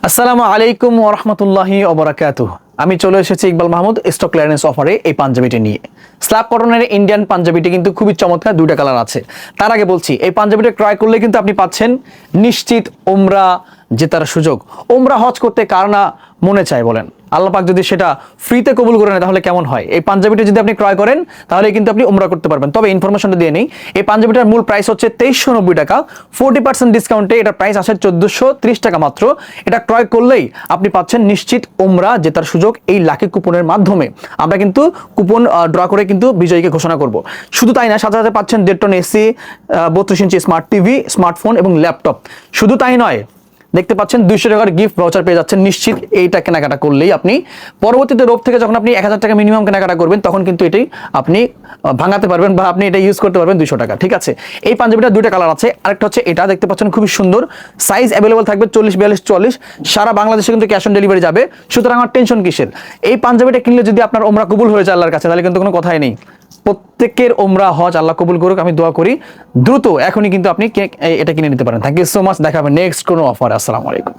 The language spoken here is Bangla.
আসসালামু আলাইকুম ওরহমতুল্লাহি ওবরাকাত আমি চলে এসেছি ইকবাল মাহমুদ, স্টক ক্লিয়ারেন্স অফারে এই পাঞ্জাবিটি নিয়ে। স্ল্যাব কটনের ইন্ডিয়ান পাঞ্জাবিটি কিন্তু খুবই চমৎকার, দুইটা কালার আছে। তার আগে বলছি, এই পাঞ্জাবিটা ক্রয় করলে কিন্তু আপনি পাচ্ছেন নিশ্চিত ওমরা জেতার সুযোগ। ওমরা হজ করতে কার না মনে চায় বলেন? আল্লাহ পাক যদি সেটা ফ্রিতে কবুল করে নেয় তাহলে কেমন হয়? এই পাঞ্জাবিটা যদি আপনি ক্রয় করেন, তাহলে কিন্তু আপনি উমরা করতে পারবেন। তবে ইনফরমেশনটা দিয়ে নেই। এই পাঞ্জাবিটার মূল প্রাইস হচ্ছে তেইশশো নব্বই টাকা। ফোর্টি পার্সেন্ট ডিসকাউন্টে এটা প্রাইস আসে চোদ্দশো ত্রিশ টাকা মাত্র। এটা ক্রয় করলেই আপনি পাচ্ছেন নিশ্চিত উমরা জেতার সুযোগ এই লাকি কুপনের মাধ্যমে। আমরা কিন্তু কুপন ড্র করে কিন্তু বিজয়ীকে ঘোষণা করব। শুধু তাই না, সাথে সাথে পাচ্ছেন দেড় টন এসি বত্রিশ ইঞ্চি স্মার্ট টিভি স্মার্টফোন এবং ল্যাপটপ শুধু তাই নয় দেখতে পাচ্ছেন দুইশো টাকার গিফট ভাউচার পেয়ে যাচ্ছেন। নিশ্চিত এইটা কেনাকাটা করলেই আপনি পরবর্তীতে রোগ থেকে যখন আপনি এক হাজার টাকা মিনিমাম কেনাকাটা করবেন, তখন কিন্তু এটাই আপনি ভাঙাতে পারবেন বা আপনি এটা ইউজ করতে পারবেন দুইশো টাকা। ঠিক আছে? এই পাঞ্জাবিটা দুইটা কালার আছে। আরেকটা হচ্ছে এটা, দেখতে পাচ্ছেন খুবই সুন্দর। সাইজ অ্যাভেলেবল থাকবে চল্লিশ, বিয়াল্লিশ চল্লিশ সারা বাংলাদেশে কিন্তু ক্যাশ অন ডেলিভারি যাবে। সুতরাং আমার টেনশন কিসের? এই পাঞ্জাবিটা কিনলে যদি আপনার ওমরা কবুল হয়ে যায় আল্লাহর কাছে, তাহলে কিন্তু কোনো কথাই নেই। প্রত্যেকের ওমরা হজ আল্লাহ কবুল করুক, আমি দোয়া করি। দ্রুত এখনই কিন্তু আপনি এটা কিনে নিতে পারেন। থ্যাংক ইউ সো মাচ দেখাবেন নেক্সট কোনো অফার আসসালামু আলাইকুম।